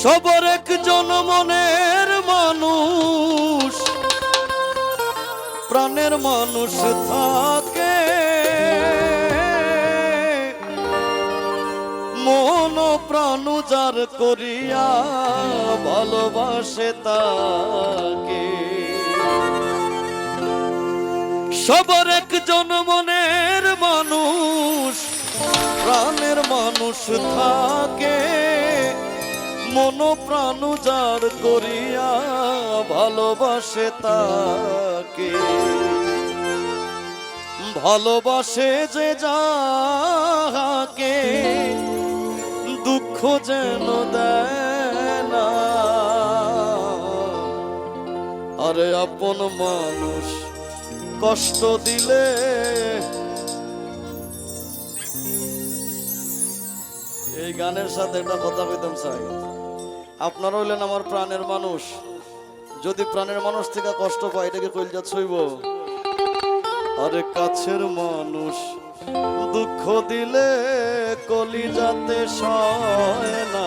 সবর একজন মনের মানুষ। প্রাণের মানুষ থাকে। মন প্রাণ যার করিয়া ভালোবাসে তাকে। সবার একজন মনের মানুষ, প্রাণের মানুষ থাকে। মন প্রাণ যার করিয়া ভালোবাসে তাকে। ভালোবাসে যে যাহাকে, দুঃখ যেন দেয় না। আরে আপন মানুষ, কষ্ট দিলে এই গানের সাথে একটা কথা কইতাম চাই আপনারা হইলেন আমার প্রাণের মানুষ। যদি প্রাণের মানুষ থেকে কষ্ট পায়, এটাকে কইলজা ছইব। আরে কাছের মানুষ, দুঃখ দিলে কলিজাতে সয় না।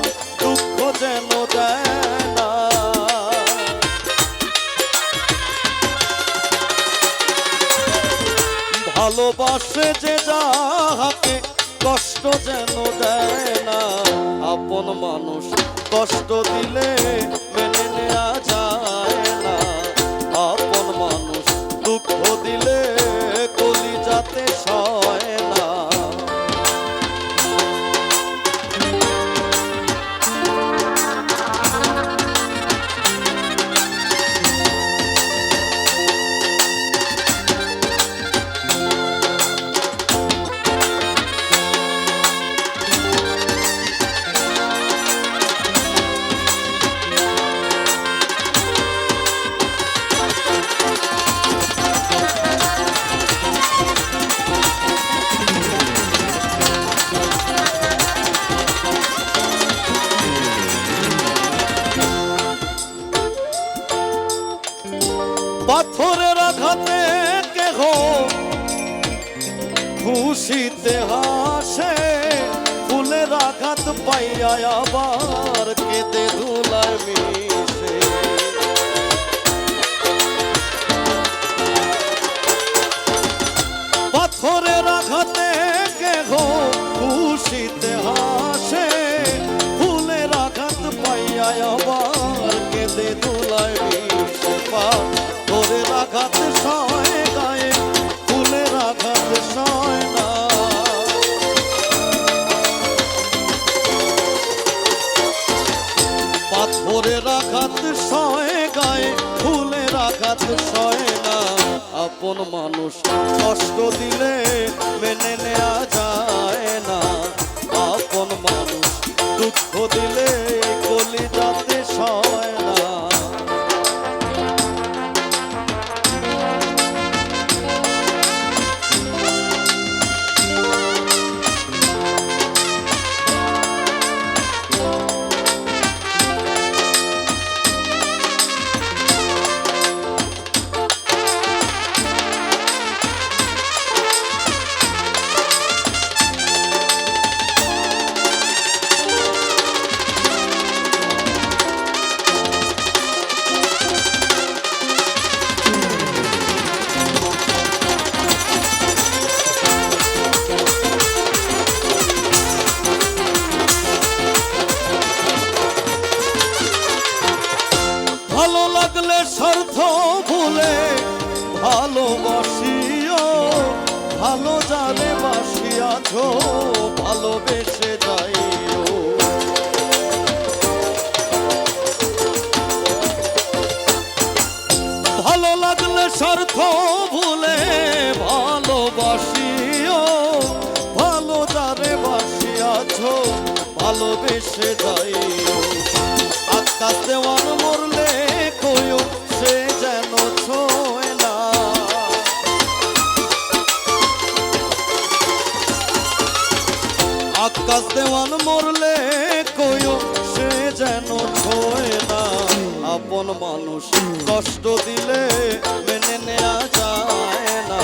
ভালোবাসে যে যাহাকে কষ্ট যেন দেয় না। আপন মানুষ কষ্ট দিলে মেনে নেওয়া পাথরের আঘাতে কেহ খুশিতে হাসে, ফুলের আঘাত পাইয়া আবার কেঁদে ধুলায় মিশে। পাথরের আঘাতে কেহ খুশিতে হাসে সয় গায়ে ফুলের আঘাত সয়ে না। আপন মানুষ কষ্ট দিলে মেনে নেওয়া যায় না। ভালোবেসে যাইও। ভালো লাগলে স্বার্থ ভুলে ভালোবাসিও। ভালো জানে বাসিয়াছ, ভালোবেসে যাইও। আকাশ দেওয়ান মরলে কইও, সে যেন ছোয় আকাশ দেওয়ান মরলে কয়ো সে যেন ছোয় না। আপন মানুষ কষ্ট দিলে মেনে নেওয়া যায় না।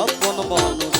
আপন মানুষ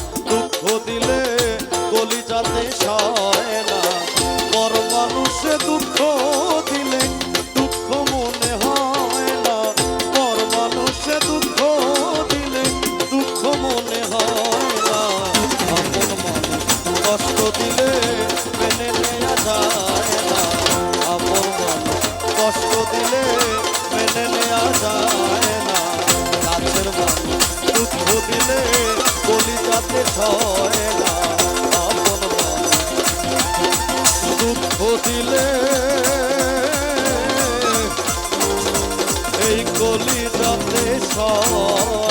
সয় না দুঃখ দিলে এই সয়